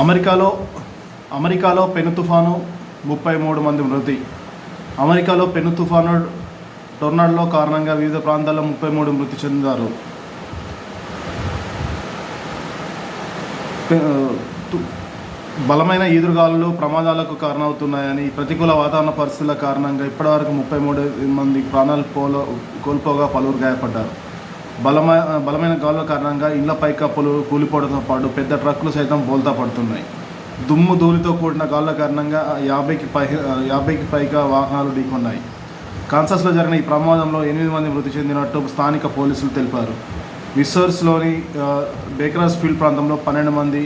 అమెరికాలో అమెరికాలో పెను తుఫాను ముప్పై మూడు మంది మృతి. అమెరికాలో పెను తుఫాను టొర్నాడోలో కారణంగా వివిధ ప్రాంతాల్లో ముప్పై మూడు మృతి చెందారు. బలమైన ఈదురుగాలులు ప్రమాదాలకు కారణమవుతున్నాయని ప్రతికూల వాతావరణ పరిస్థితుల కారణంగా ఇప్పటివరకు ముప్పై మూడు మంది ప్రాణాలు పోలో కోల్పోగా పలువురు గాయపడ్డారు. బలమైన బలమైన గాలుల కారణంగా ఇళ్ళ పైకప్పులు కూలిపోవడంతో పాటు పెద్ద ట్రక్కులు సైతం బోల్తా పడుతున్నాయి. దుమ్ము ధూళితో కూడిన గాలుల కారణంగా యాభైకి పై యాభైకి పైగా వాహనాలు ఢీకొన్నాయి. కాన్సస్లో జరిగిన ఈ ప్రమాదంలో ఎనిమిది మంది మృతి చెందినట్టు స్థానిక పోలీసులు తెలిపారు. విసర్స్లోని బేకరాస్ ఫీల్డ్ ప్రాంతంలో పన్నెండు మంది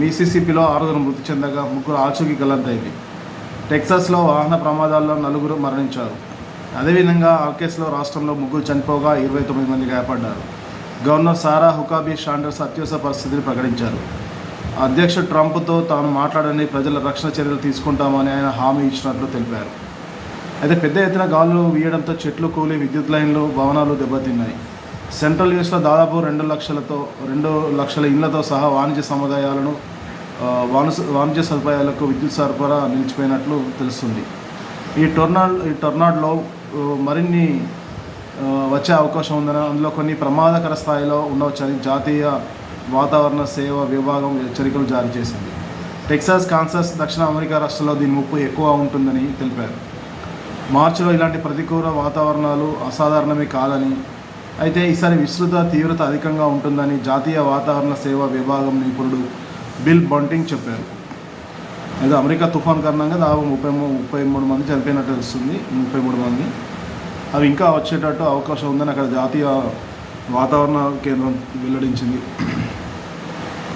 మిసిసిపిలో ఆరుగురు మృతి చెందగా ముగ్గురు ఆచూకీ గల్లంతైంది టెక్సాస్లో వాహన ప్రమాదాల్లో నలుగురు మరణించారు. అదేవిధంగా ఆర్కేస్లో రాష్ట్రంలో ముగ్గురు చనిపోగా ఇరవై తొమ్మిది మంది గాయపడ్డారు. గవర్నర్ సారా హుకాబీ షాండర్స్ అత్యవసర పరిస్థితిని ప్రకటించారు. అధ్యక్ష ట్రంప్తో తాను మాట్లాడని ప్రజల రక్షణ చర్యలు తీసుకుంటామని ఆయన హామీ ఇచ్చినట్లు తెలిపారు. అయితే పెద్ద ఎత్తున గాలులు వీయడంతో చెట్లు కూలి విద్యుత్ లైన్లు భవనాలు దెబ్బతిన్నాయి. సెంట్రల్ యూఎస్లో దాదాపు రెండు లక్షలతో రెండు లక్షల ఇళ్ళతో సహా వాణిజ్య సముదాయాలను వాణి వాణిజ్య సదుపాయాలకు విద్యుత్ సరఫరా నిలిచిపోయినట్లు తెలుస్తుంది. ఈ టొర్నాడ్ ఈ టొర్నాడ్లో మరిన్ని వచ్చే అవకాశం ఉందని అందులో కొన్ని ప్రమాదకర స్థాయిలో ఉండవచ్చని జాతీయ వాతావరణ సేవ విభాగం హెచ్చరికలు జారీ చేసింది. టెక్సాస్ కాన్సస్ దక్షిణ అమెరికా రాష్ట్రాల్లో దీని ముప్పు ఎక్కువ ఉంటుందని తెలిపారు. మార్చిలో ఇలాంటి ప్రతికూల వాతావరణాలు అసాధారణమే కాదని అయితే ఈసారి విస్తృత తీవ్రత అధికంగా ఉంటుందని జాతీయ వాతావరణ సేవ విభాగం నిపుణుడు బిల్ బంటింగ్ చెప్పారు. అది అమెరికా తుఫాన్ కారణంగా దాదాపు ముప్పై ముప్పై మూడు మంది చనిపోయినట్టు తెలుస్తుంది. ముప్పై మూడు మంది. అవి ఇంకా వచ్చేటట్టు అవకాశం ఉందని అక్కడ జాతీయ వాతావరణ కేంద్రం వెల్లడించింది.